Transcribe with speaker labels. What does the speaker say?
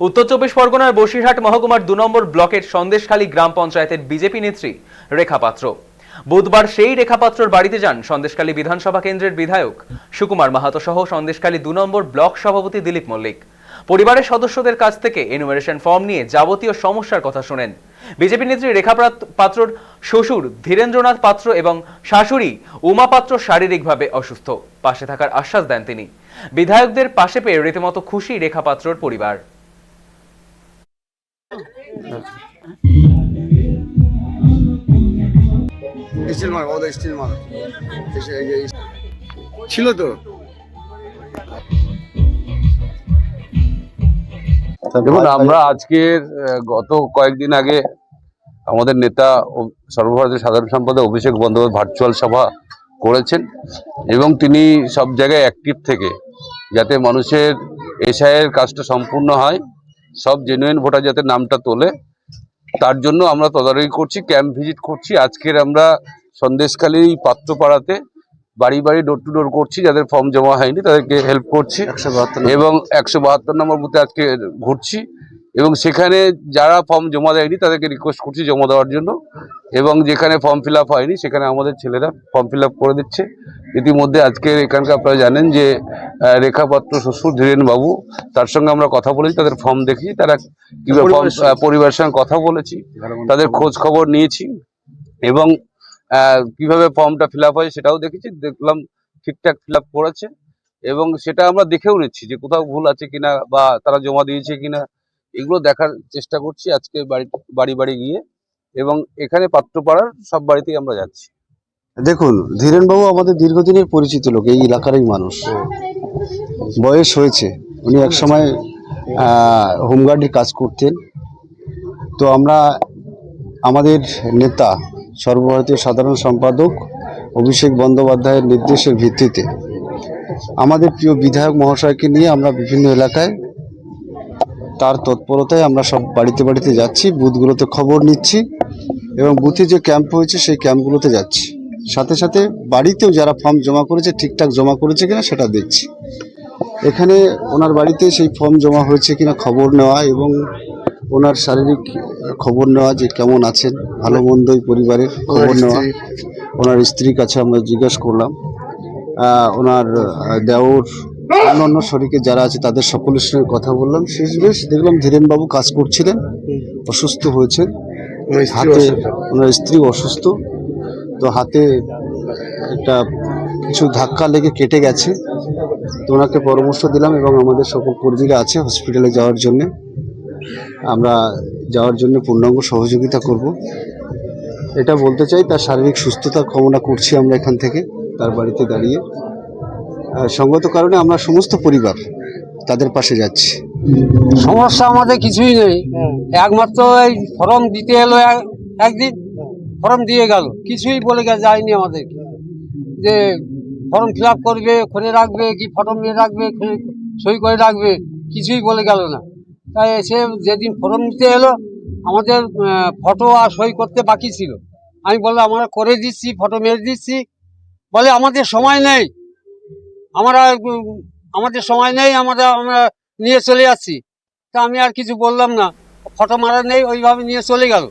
Speaker 1: উত্তর চব্বিশ পরগনার বসিরহাট মহকুমার দু নম্বর ব্লকের সন্দেশখালী গ্রাম পঞ্চায়েতের বিজেপি নেত্রী রেখা পাত্র। বুধবার সেই রেখা পাত্রর বাড়িতে যান সন্দেশখালী বিধানসভা কেন্দ্রের বিধায়ক সুকুমার মাহাতো সহ সন্দেশখালী দু নম্বর ব্লক সভাপতি দিলীপ মল্লিক। পরিবারের সদস্যদের কাছ থেকে এনুমারেশন ফর্ম নিয়ে যাবতীয় সমস্যার কথা শোনেন। বিজেপি নেত্রী রেখা পাত্রর শ্বশুর ধীরেন্দ্রনাথ পাত্র এবং শাশুড়ি উমা পাত্র শারীরিকভাবে অসুস্থ। পাশে থাকার আশ্বাস দেন তিনি। বিধায়কদের পাশে পেয়ে রীতিমতো খুশি রেখা পাত্রর পরিবার।
Speaker 2: স্টিল ওদের স্টিল ছিল তো।
Speaker 3: দেখুন আমরা আজকের গত কয়েকদিন আগে আমাদের নেতা সর্বভারতীয় সাধারণ সম্পাদক অভিষেক বন্দ্যোপাধ্যায় ভার্চুয়াল সভা করেছেন এবং তিনি সব জায়গায় অ্যাক্টিভ থেকে যাতে মানুষের এসআইয়ের কাজটা সম্পূর্ণ হয়। সব জেনুইন ভোটার যাতে নামটা তোলে। তার জন্য আমরা তদারকি করছি ক্যাম্প ভিজিট করছি। আজকের আমরা সন্দেশখালী পাত্রপাড়াতে বাড়ি বাড়ি ডোর টু ডোর করছি যাদের ফর্ম জমা হয়নি তাদেরকে হেল্প করছি। এবং একশো বাহাত্তর নম্বর বুথে আজকে ঘুরছি। এবং সেখানে যারা ফর্ম জমা দেয়নি তাদেরকে রিকোয়েস্ট করছি জমা দেওয়ার জন্য। এবং যেখানে ফর্ম ফিল আপ হয়নি সেখানে আমাদের ছেলেরা ফর্ম ফিল আপ করে দিচ্ছে। ইতিমধ্যে আজকে এখানকার আপনারা জানেন যে রেখা পাত্র শ্বশুর ধীরেন বাবু তার সঙ্গে আমরা কথা বলেছি তাদের ফর্ম দেখি তারা কীভাবে ফর্ম পরিবারের সঙ্গে। কথা বলেছি তাদের খোঁজ খবর নিয়েছি এবং কীভাবে ফর্মটা ফিল হয় সেটাও দেখেছি দেখলাম ঠিকঠাক ফিল আপ করেছে এবং সেটা আমরা দেখেও নিচ্ছি যে কোথাও ভুল আছে কিনা বা তারা জমা দিয়েছে কিনা এগুলো দেখার চেষ্টা করছি আজকে বাড়ি বাড়ি বাড়ি গিয়ে এবং এখানে পাত্রপাড়ার সব বাড়িতেই আমরা যাচ্ছি।
Speaker 2: দেখুন ধীরেনবাবু আমাদের দীর্ঘদিনের পরিচিত লোক এই এলাকারই মানুষ। বয়স হয়েছে। উনি একসময় আহ, হোমগার্ডের কাজ করতেন। তো আমরা আমাদের নেতা সর্বভারতীয় সাধারণ সম্পাদক অভিষেক বন্দ্যোপাধ্যায়ের নির্দেশের ভিত্তিতে আমাদের প্রিয় বিধায়ক মহাশয়কে নিয়ে আমরা বিভিন্ন এলাকায় তার তৎপরতায় আমরা সব বাড়িতে বাড়িতে যাচ্ছি বুথগুলোতে খবর নিচ্ছি এবং বুথে যে ক্যাম্প হয়েছে সেই ক্যাম্পগুলোতে যাচ্ছি। সাথে সাথে বাড়িতেও যারা ফর্ম জমা করেছে ঠিকঠাক জমা করেছে কিনা সেটা দেখছি। এখানে ওনার বাড়িতে সেই ফর্ম জমা হয়েছে কিনা খবর নেওয়া এবং ওনার শারীরিক খবর নেওয়া যে কেমন আছেন ভালো মন্দই পরিবারের খবর নেওয়া। ওনার স্ত্রীর কাছে আমরা জিজ্ঞাসা করলাম। ওনার দেওর অন্যান্য শরীকে যারা আছে তাদের সকলের সঙ্গে কথা বললাম। শেষ বেশ দেখলাম ধীরেনবাবু কাজ করছিলেন অসুস্থ হয়েছেন। হাতে ওনার স্ত্রী অসুস্থ। তো হাতে একটা কিছু ধাক্কা লেগে কেটে গেছে। তো ওনাকে পরামর্শ দিলাম এবং আমাদের সকল কর্মীরা আছে হসপিটালে যাওয়ার জন্য। আমরা যাওয়ার জন্য পূর্ণাঙ্গ সহযোগিতা করব। এটা বলতে চাই তার শারীরিক সুস্থতা কামনা করছি আমরা এখান থেকে তার বাড়িতে দাঁড়িয়ে। আর সঙ্গত কারণে আমরা সমস্ত পরিবার তাদের পাশে যাচ্ছি।
Speaker 4: সমস্যা আমাদের কিছুই নেই। একমাত্র এই ফর্ম দিতে এলো এক- একদিন। ফর্ম দিয়ে গেল। কিছুই বলে যায়নি আমাদেরকে। যে ফর্ম ফিল করবে করে রাখবে, কি ফটো নিয়ে রাখবে সই করে রাখবে, কিছুই বলে গেল না। তাই এসে যেদিন ফর্ম দিতে এলো, আমাদের ফটো আর সই করতে বাকি ছিল। আমি বললাম, আমরা করে দিচ্ছি ফটো মেরে দিচ্ছি। বলে, আমাদের সময় নেই। আমরা আমাদের সময় নেই, আমরা আমরা নিয়ে চলে যাচ্ছি। তা আমি আর কিছু বললাম না। ফটো মারা নেই, ওইভাবে নিয়ে চলে গেল।